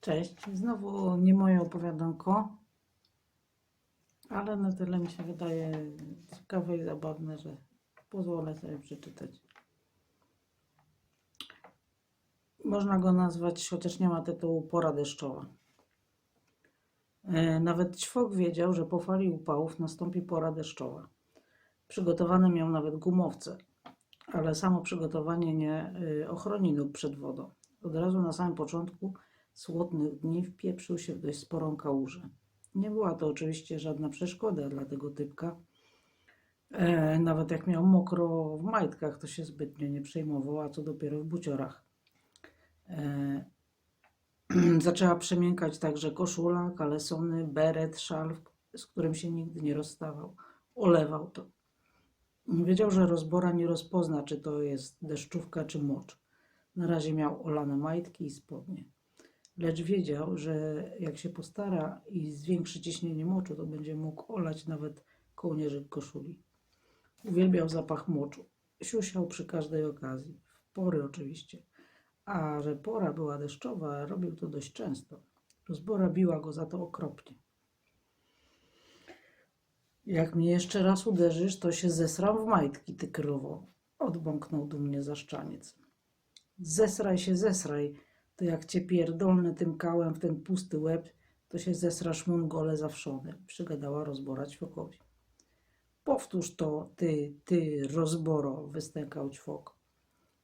Cześć, znowu nie moje opowiadanko, ale na tyle mi się wydaje ciekawe i zabawne, że pozwolę sobie przeczytać. Można go nazwać, chociaż nie ma tytułu, Pora deszczowa. E, Nawet ćwok wiedział, że po fali upałów nastąpi pora deszczowa. Przygotowane miał nawet gumowce, ale samo przygotowanie nie y, ochroni nóg przed wodą. Od razu na samym początku słodnych dni wpieprzył się w dość sporą kałużę. Nie była to oczywiście żadna przeszkoda dla tego typka. E, nawet jak miał mokro w majtkach, to się zbytnio nie przejmował, a co dopiero w buciorach. E, zaczęła przemiękać także koszula, kalesony, beret, szal, z którym się nigdy nie rozstawał. Olewał to. Wiedział, że rozbora nie rozpozna, czy to jest deszczówka, czy mocz. Na razie miał olane majtki i spodnie. Lecz wiedział, że jak się postara i zwiększy ciśnienie moczu, to będzie mógł olać nawet kołnierzyk koszuli. Uwielbiał zapach moczu. Siusiał przy każdej okazji. W pory oczywiście. A że pora była deszczowa, robił to dość często. Rozbora biła go za to okropnie. Jak mnie jeszcze raz uderzysz, to się zesram w majtki, ty krowo. Odbąknął dumnie zaszczaniec. Zesraj się, zesraj. To jak cię pierdolnę tym kałem w ten pusty łeb, to się zesrasz mongole zawszony, przygadała rozbora ćwokowi. Powtórz to, ty, ty, rozboro, wystękał ćwok.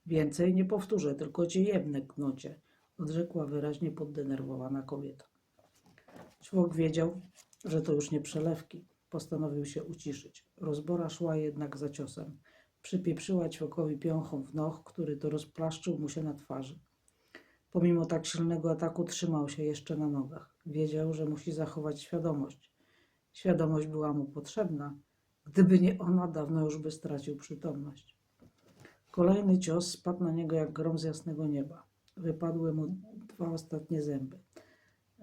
Więcej nie powtórzę, tylko cię jebnę, knocie, odrzekła wyraźnie poddenerwowana kobieta. Ćwok wiedział, że to już nie przelewki. Postanowił się uciszyć. Rozbora szła jednak za ciosem. Przypieprzyła ćwokowi piąchą w noh, który to rozplaszczył mu się na twarzy. Pomimo tak silnego ataku trzymał się jeszcze na nogach. Wiedział, że musi zachować świadomość. Świadomość była mu potrzebna. Gdyby nie ona, dawno już by stracił przytomność. Kolejny cios spadł na niego jak grom z jasnego nieba. Wypadły mu dwa ostatnie zęby.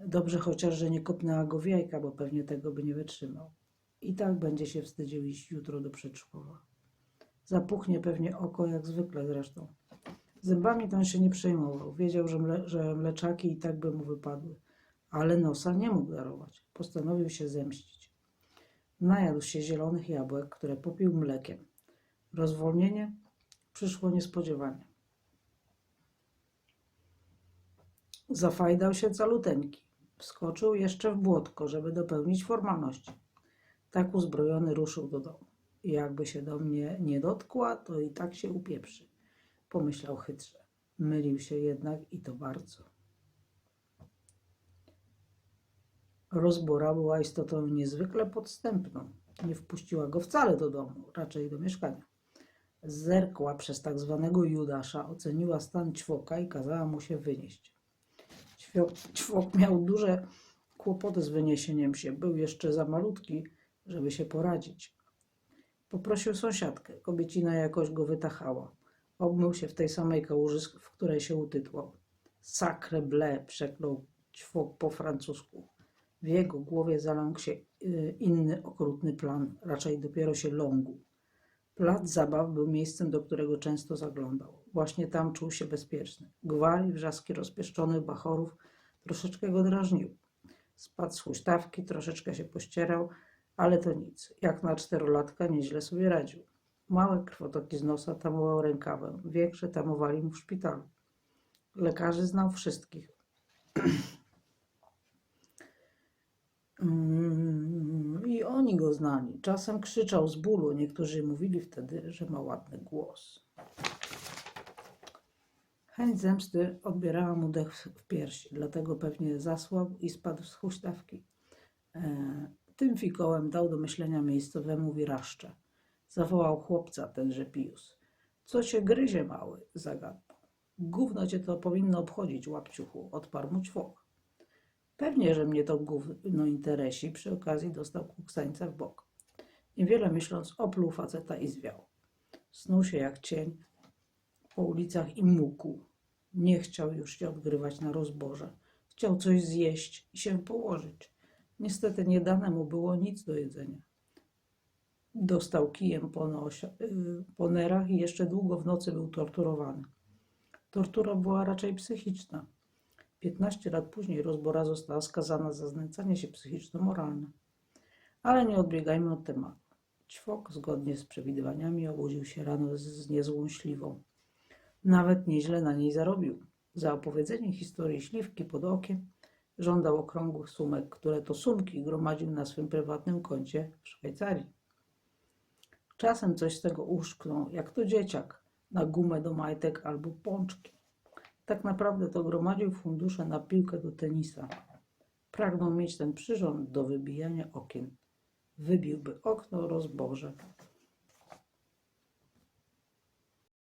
Dobrze chociaż, że nie kopnęła go w jajka, bo pewnie tego by nie wytrzymał. I tak będzie się wstydził iść jutro do przedszkola. Zapuchnie pewnie oko, jak zwykle zresztą. Zębami to on się nie przejmował. Wiedział, że, mle, że mleczaki i tak by mu wypadły. Ale nosa nie mógł darować. Postanowił się zemścić. Najadł się zielonych jabłek, które popił mlekiem. Rozwolnienie przyszło niespodziewanie. Zafajdał się caluteńki. Wskoczył jeszcze w błotko, żeby dopełnić formalności. Tak uzbrojony ruszył do domu. Jakby się do mnie nie dotkła, to i tak się upieprzy, pomyślał chytrze. Mylił się jednak i to bardzo. Rozbora była istotą niezwykle podstępną. Nie wpuściła go wcale do domu, raczej do mieszkania. Zerkła przez tak zwanego Judasza, oceniła stan ćwoka i kazała mu się wynieść. Ćwok, miał duże kłopoty z wyniesieniem się. Był jeszcze za malutki, żeby się poradzić. Poprosił sąsiadkę. Kobiecina jakoś go wytachała. Obmył się w tej samej kałuży, w której się utytłał. Sacre bleu, przeklął ćwok po francusku. W jego głowie zaląkł się y, inny okrutny plan, raczej dopiero się lągł. Plac zabaw był miejscem, do którego często zaglądał. Właśnie tam czuł się bezpieczny. Gwar i wrzaski rozpieszczonych bachorów troszeczkę go drażnił. Spadł z huśtawki, troszeczkę się pościerał, ale to nic. Jak na czterolatka nieźle sobie radził. Małe krwotoki z nosa tamował rękawem, większe tamowali mu w szpitalu. Lekarzy znał wszystkich. Mm, I oni go znali. Czasem krzyczał z bólu. Niektórzy mówili wtedy, że ma ładny głos. Chęć zemsty odbierała mu dech w piersi, dlatego pewnie zasłabł i spadł z huśtawki. E, tym fikołem dał do myślenia miejscowemu wiraszcze. Zawołał chłopca, tenże Pius. Co cię gryzie, mały? zagadnął. Gówno cię to powinno obchodzić, łapciuchu, odparł mu ćwok. Pewnie, że mnie to gówno interesi. Przy okazji dostał kuksańca w bok. Niewiele myśląc, opluł faceta i zwiał. Snuł się jak cień po ulicach i mógł. Nie chciał już się odgrywać na rozborze. Chciał coś zjeść i się położyć. Niestety nie dane mu było nic do jedzenia. Dostał kijem po, yy, po nerach i jeszcze długo w nocy był torturowany. Tortura była raczej psychiczna. 15 lat później Rozbora została skazana za znęcanie się psychiczno-moralne. Ale nie odbiegajmy od tematu. Ćwok, zgodnie z przewidywaniami, obudził się rano z niezłą śliwą. Nawet nieźle na niej zarobił. Za opowiedzenie historii śliwki pod okiem żądał okrągłych sumek, które to sumki gromadził na swym prywatnym koncie w Szwajcarii. Czasem coś z tego uszknął, jak to dzieciak, na gumę do majtek albo pączki. Tak naprawdę to gromadził fundusze na piłkę do tenisa. Pragnął mieć ten przyrząd do wybijania okien. Wybiłby okno rozboże.